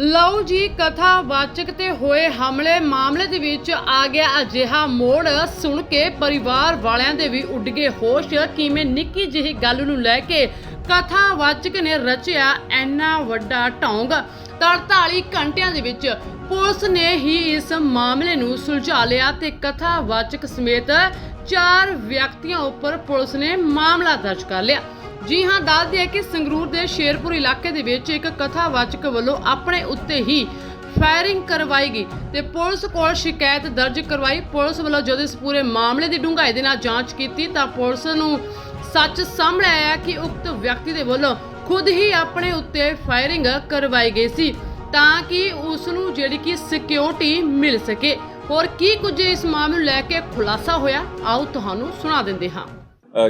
ਲਓ ਜੀ, ਕਥਾਵਾਚਕ ਤੇ ਹੋਏ ਹਮਲੇ ਮਾਮਲੇ ਦੇ ਵਿੱਚ ਆ ਗਿਆ ਅਜਿਹਾ ਮੋੜ। ਸੁਣ ਕੇ ਪਰਿਵਾਰ ਵਾਲਿਆਂ ਦੇ ਵੀ ਉੱਡ ਗਏ ਹੋਸ਼। ਕਿਵੇਂ ਨਿੱਕੀ ਜਿਹੀ ਗੱਲ ਨੂੰ ਲੈ ਕੇ ਕਥਾਵਾਚਕ ਨੇ ਰਚਿਆ ਇੰਨਾ ਵੱਡਾ ਢੌਂਗ। 43 ਘੰਟਿਆਂ ਦੇ ਵਿੱਚ ਪੁਲਿਸ ਨੇ ਹੀ ਇਸ ਮਾਮਲੇ ਨੂੰ ਸੁਲਝਾ ਲਿਆ ਤੇ ਕਥਾਵਾਚਕ ਸਮੇਤ ਚਾਰ ਵਿਅਕਤੀਆਂ ਉੱਪਰ ਪੁਲਿਸ ਨੇ ਮਾਮਲਾ ਦਰਜ ਕਰ ਲਿਆ। ਜੀ ਹਾਂ, ਦੱਸ ਦਈਏ ਕਿ ਸੰਗਰੂਰ ਦੇ ਸ਼ੇਰਪੁਰ ਇਲਾਕੇ ਦੇ ਵਿੱਚ ਇੱਕ ਕਥਾਵਾਚਕ ਵੱਲੋਂ ਆਪਣੇ ਉੱਤੇ ਹੀ ਫਾਇਰਿੰਗ ਕਰਵਾਈ ਗਈ ਤੇ ਪੁਲਿਸ ਕੋਲ ਸ਼ਿਕਾਇਤ ਦਰਜ ਕਰਵਾਈ। ਪੁਲਿਸ ਵੱਲੋਂ ਜਦੋਂ ਇਸ ਪੂਰੇ ਮਾਮਲੇ ਦੀ ਡੂੰਘਾਈ ਦੇ ਨਾਲ ਜਾਂਚ ਕੀਤੀ ਤਾਂ ਪੁਲਿਸ ਨੂੰ ਸੱਚ ਸਾਹਮਣੇ ਆਇਆ ਕਿ ਉਕਤ ਵਿਅਕਤੀ ਦੇ ਵੱਲੋਂ ਖੁਦ ਹੀ ਆਪਣੇ ਉੱਤੇ ਫਾਇਰਿੰਗ ਕਰਵਾਈ ਗਈ ਸੀ ਤਾਂ ਕਿ ਉਸ ਨੂੰ ਜਿਹੜੀ ਕਿ ਸਿਕਿਉਰਿਟੀ ਮਿਲ ਸਕੇ। ਹੋਰ ਕੀ ਕੁਝ ਇਸ ਮਾਮਲੇ ਨੂੰ ਲੈ ਕੇ ਖੁਲਾਸਾ ਹੋਇਆ, ਆਓ ਤੁਹਾਨੂੰ ਸੁਣਾ ਦਿੰਦੇ ਹਾਂ।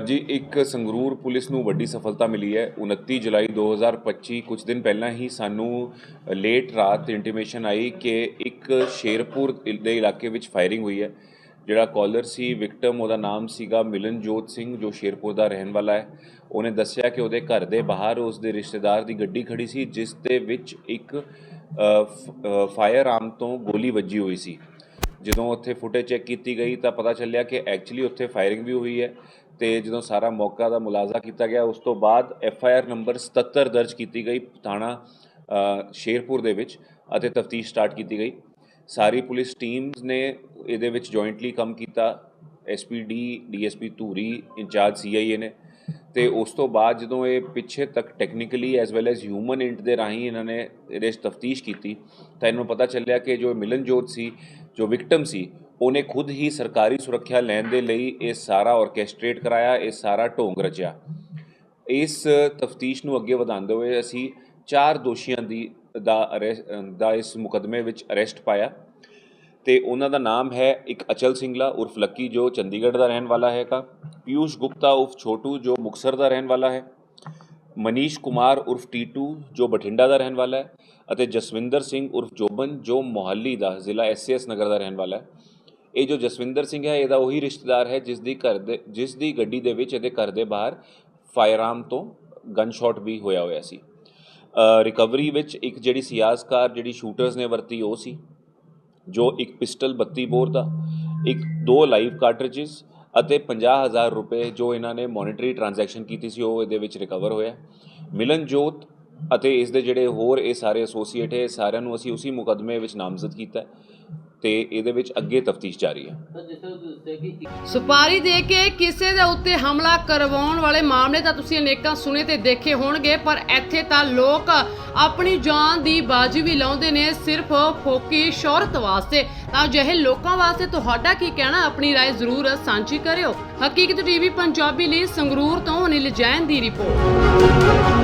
ਜੀ, ਇੱਕ ਸੰਗਰੂਰ ਪੁਲਿਸ ਨੂੰ ਵੱਡੀ ਸਫਲਤਾ ਮਿਲੀ ਹੈ। 29 ਜੁਲਾਈ 2025 ਕੁਝ ਦਿਨ ਪਹਿਲਾਂ ਹੀ ਸਾਨੂੰ ਲੇਟ ਰਾਤ ਇੰਟੀਮੇਸ਼ਨ ਆਈ ਕਿ ਇੱਕ ਸ਼ੇਰਪੁਰ ਦੇ ਇਲਾਕੇ ਵਿੱਚ ਫਾਇਰਿੰਗ ਹੋਈ ਹੈ। ਜਿਹੜਾ ਕਾਲਰ ਸੀ ਵਿਕਟਮ ਉਹਦਾ ਨਾਮ ਸੀਗਾ ਮਿਲਨਜੋਤ ਸਿੰਘ, ਜੋ ਸ਼ੇਰਪੁਰ ਦਾ ਰਹਿਣ ਵਾਲਾ ਹੈ। ਉਹਨੇ ਦੱਸਿਆ ਕਿ ਉਹਦੇ ਘਰ ਦੇ ਬਾਹਰ ਉਸ ਦੇ ਰਿਸ਼ਤੇਦਾਰ ਦੀ ਗੱਡੀ ਖੜੀ ਸੀ, ਜਿਸ ਦੇ ਵਿੱਚ ਇੱਕ ਫਾਇਰ ਆਰਮ ਤੋਂ ਗੋਲੀ ਵੱਜੀ ਹੋਈ ਸੀ। ਜਦੋਂ ਉੱਥੇ ਫੁਟੇਜ ਚੈੱਕ ਕੀਤੀ ਗਈ ਤਾਂ ਪਤਾ ਚੱਲਿਆ ਕਿ ਐਕਚੁਅਲੀ ਉੱਥੇ ਫਾਇਰਿੰਗ ਵੀ ਹੋਈ ਹੈ ਤੇ ਜਦੋਂ ਸਾਰਾ ਮੌਕਾ ਦਾ ਮੁਲਾਜ਼ਾ ਕੀਤਾ ਗਿਆ, ਉਸ ਤੋਂ ਬਾਅਦ ਐਫ ਆਈ ਆਰ ਨੰਬਰ 77 ਦਰਜ ਕੀਤੀ ਗਈ ਥਾਣਾ ਸ਼ੇਰਪੁਰ ਦੇ ਵਿੱਚ ਅਤੇ ਤਫਤੀਸ਼ ਸਟਾਰਟ ਕੀਤੀ ਗਈ। ਸਾਰੀ ਪੁਲਿਸ ਟੀਮਸ ਨੇ ਇਹਦੇ ਵਿੱਚ ਜੁਆਇੰਟਲੀ ਕੰਮ ਕੀਤਾ। S P D D S P Dhuri, incharge C I A ਨੇ। ਤੇ ਉਸ ਤੋਂ ਬਾਅਦ ਜਦੋਂ ਇਹ ਪਿੱਛੇ ਤੱਕ technically as well as human int ਦੇ ਰਾਹੀਂ ਇਹਨਾਂ ਨੇ ਇਹਦੇ 'ਚ ਤਫਤੀਸ਼ ਕੀਤੀ, ਤਾਂ ਇਹਨੂੰ ਪਤਾ ਚੱਲਿਆ ਕਿ ਜੋ ਮਿਲਨਜੋਤ ਸੀ ਜੋ ਵਿਕਟਮ ਸੀ, ਉਹਨੇ ਖੁਦ ਹੀ ਸਰਕਾਰੀ ਸੁਰੱਖਿਆ ਲੈਣ ਦੇ ਲਈ ਇਹ ਸਾਰਾ ਆਰਕੈਸਟ੍ਰੇਟ ਕਰਾਇਆ, ਇਹ ਸਾਰਾ ਢੋਂਗ ਰਚਿਆ। ਇਸ ਤਫਤੀਸ਼ ਨੂੰ ਅੱਗੇ ਵਧਾਉਂਦੇ ਹੋਏ ਅਸੀਂ ਚਾਰ ਦੋਸ਼ੀਆਂ ਦੀ, ਦਾ ਅਰੈਸਟ ਦਾ ਇਸ ਮੁਕਦਮੇ ਵਿੱਚ ਅਰੈਸਟ ਪਾਇਆ। ਤੇ ਉਹਨਾਂ ਦਾ ਨਾਮ ਹੈ ਇੱਕ ਅਚਲ ਸਿੰਗਲਾ ਉਰਫ ਲੱਕੀ, ਜੋ ਚੰਡੀਗੜ੍ਹ ਦਾ ਰਹਿਣ ਵਾਲਾ ਹੈਗਾ। ਪਿਊਸ਼ ਗੁਪਤਾ ਉਰਫ ਛੋਟੂ, ਜੋ ਮੁਕਸਰ ਦਾ ਰਹਿਣ ਵਾਲਾ ਹੈ। ਮਨੀਸ਼ ਕੁਮਾਰ ਉਰਫ ਟੀਟੂ, ਜੋ ਬਠਿੰਡਾ ਦਾ ਰਹਿਣ ਵਾਲਾ ਹੈ, ਅਤੇ ਜਸਵਿੰਦਰ ਸਿੰਘ ਉਰਫ ਜੋਬਨ, ਜੋ ਮੋਹਾਲੀ ਦਾ ਜ਼ਿਲ੍ਹਾ ਐਸਐਸ ਨਗਰ ਦਾ ਰਹਿਣ ਵਾਲਾ ਹੈ। ਇਹ ਜੋ ਜਸਵਿੰਦਰ ਸਿੰਘ ਹੈ, ਇਹਦਾ ਉਹੀ ਰਿਸ਼ਤੇਦਾਰ ਹੈ, ਜਿਸ ਦੀ ਘਰ ਦੇ, ਜਿਸ ਦੀ ਗੱਡੀ ਦੇ ਵਿੱਚ ਇਹਦੇ ਘਰ ਦੇ ਬਾਹਰ ਫਾਇਰਆਰਮ ਤੋਂ ਗਨ ਸ਼ਾਟ ਵੀ ਹੋਇਆ ਹੋਇਆ ਸੀ। ਰਿਕਵਰੀ ਵਿੱਚ ਇੱਕ ਜਿਹੜੀ ਸਿਆਸਕਾਰ ਜਿਹੜੀ ਸ਼ੂਟਰਸ ਨੇ ਵਰਤੀ, ਉਹ ਸੀ, ਜੋ ਇੱਕ ਪਿਸਟਲ 32 ਬੋਰ ਦਾ, ਇੱਕ ਦੋ ਲਾਈਵ ਕਾਰਟ੍ਰਿਜਸ ਅਤੇ 50000 ਰੁਪਏ ਜੋ ਇਹਨਾਂ ਨੇ ਮੋਨਿਟਰੀ ਟ੍ਰਾਂਜੈਕਸ਼ਨ ਕੀਤੀ ਸੀ, ਉਹ ਇਹਦੇ ਵਿੱਚ ਰਿਕਵਰ ਹੋਇਆ ਮਿਲਨਜੋਤ ਅਤੇ ਇਸ ਦੇ ਜਿਹੜੇ ਹੋਰ ਇਹ ਸਾਰੇ ਐਸੋਸੀਏਟ ਹੈ ਸਾਰਿਆਂ ਨੂੰ ਅਸੀਂ ਉਸੇ ਮੁਕਦਮੇ ਵਿੱਚ ਨਾਮਜ਼ਦ ਕੀਤਾ ਤੇ ਇਹਦੇ ਵਿੱਚ ਅੱਗੇ ਤਫਤੀਸ਼ ਜਾਰੀ ਹੈ ਸੁਪਾਰੀ ਦੇ ਕੇ ਕਿਸੇ ਦੇ ਉੱਤੇ ਹਮਲਾ ਕਰਵਾਉਣ ਵਾਲੇ ਮਾਮਲੇ ਤਾਂ ਤੁਸੀਂ ਅਨੇਕਾਂ ਸੁਣੇ ਤੇ ਦੇਖੇ ਹੋਣਗੇ ਪਰ ਇੱਥੇ ਤਾਂ ਲੋਕ ਆਪਣੀ ਜਾਨ ਦੀ ਬਾਜੀ ਵੀ ਲਾਉਂਦੇ ਨੇ ਸਿਰਫ ਫੋਕੀ ਸ਼ੌਹਰਤ ਵਾਸਤੇ ਤਾਂ ਅਜਿਹੇ ਲੋਕਾਂ ਵਾਸਤੇ ਤੁਹਾਡਾ ਕੀ ਕਹਿਣਾ ਆਪਣੀ رائے ਜ਼ਰੂਰ ਸਾਂਝੀ ਕਰਿਓ ਹਕੀਕਤ ਟੀਵੀ ਪੰਜਾਬੀ ਲਈ ਸੰਗਰੂਰ ਤੋਂ ਅਨਿਲ ਜੈਨ ਦੀ ਰਿਪੋਰਟ